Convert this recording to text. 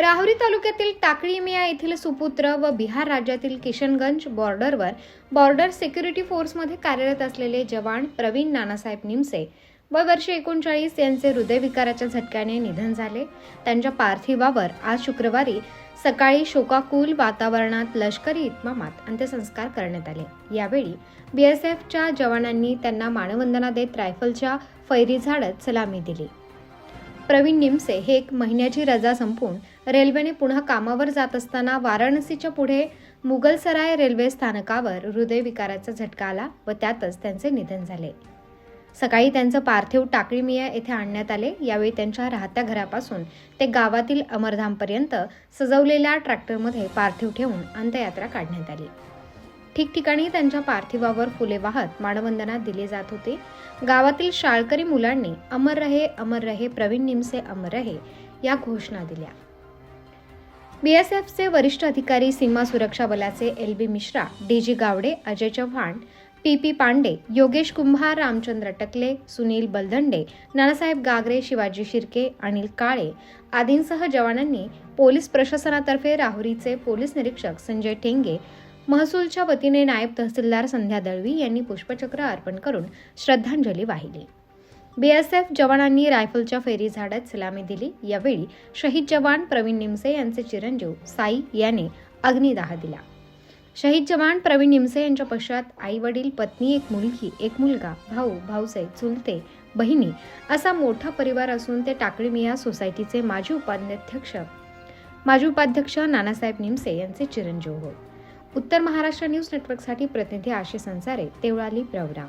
राहुरी तालुक्यातील टाकळी मिया येथील सुपुत्र व बिहार राज्यातील किशनगंज बॉर्डरवर बॉर्डर सिक्युरिटी फोर्समध्ये कार्यरत असलेले जवान प्रवीण नानासाहेब निमसे व वर्षे एकोणचाळीस यांचे हृदयविकाराच्या झटक्याने निधन झाले. त्यांच्या पार्थिवावर आज शुक्रवारी सकाळी शोकाकुल वातावरणात लष्करी इतमामात अंत्यसंस्कार करण्यात आले. यावेळी बीएसएफच्या जवानांनी त्यांना मानवंदना देत रायफलच्या फैरी झाडत सलामी दिली. प्रवीण निमसे हे एक महिन्याची रजा संपवून रेल्वेने पुन्हा कामावर जात असताना वाराणसीच्या पुढे मुगलसराय रेल्वे स्थानकावर हृदयविकाराचा झटका आला व त्यातच त्यांचे निधन झाले. सकाळी त्यांचं पार्थिव टाकळीमिया येथे आणण्यात आले. यावेळी त्यांच्या राहत्या घरापासून ते गावातील अमरधामपर्यंत सजवलेल्या ट्रॅक्टरमध्ये पार्थिव ठेवून अंत्ययात्रा काढण्यात आली. ठिकठिकाणी त्यांच्या पार्थिवावर फुले वाहत मानवंदना दिली जात होती. गावातील शाळकरी मुलांनी अमर रहे अमर रहे प्रवीण निमसे अमर रहे या घोषणा दिल्या. बीएसएफचे वरिष्ठ अधिकारी सीमा सुरक्षा बलाचे L B Mishra D G Gawade Ajay Chavan P P Pande Yogesh Kumbhar Ramchandra Takale Sunil Baldande Nanasaheb Gagare Shivaji Shirke Anil Kale आदींसह जवानांनी पोलीस प्रशासनातर्फे राहुरीचे पोलीस निरीक्षक संजय ठेंगे महसूलच्या वतीने नायब तहसीलदार संध्या दळवी यांनी पुष्पचक्र अर्पण करून श्रद्धांजली वाहिली. बीएसएफ जवानांनी रायफलच्या फेरी झाडत सलामी दिली. यावेळी शहीद जवान प्रवीण निमसे यांचे चिरंजीव साई याने अग्निदाह दिला. शहीद जवान प्रवीण निमसे यांच्या पश्चात आई वडील पत्नी एक मुलगी एक मुलगा भाऊ भाऊसे चुलते बहिणी असा मोठा परिवार असून ते टाकळी मिया सोसायटीचे माजी उपाध्यक्ष माजी उपाध्यक्ष नानासाहेब निमसे यांचे चिरंजीव होत उत्तर महाराष्ट्र न्यूज नेटवर्कसाठी प्रतिनिधी आशिष संसारे तेवळाली प्रवरा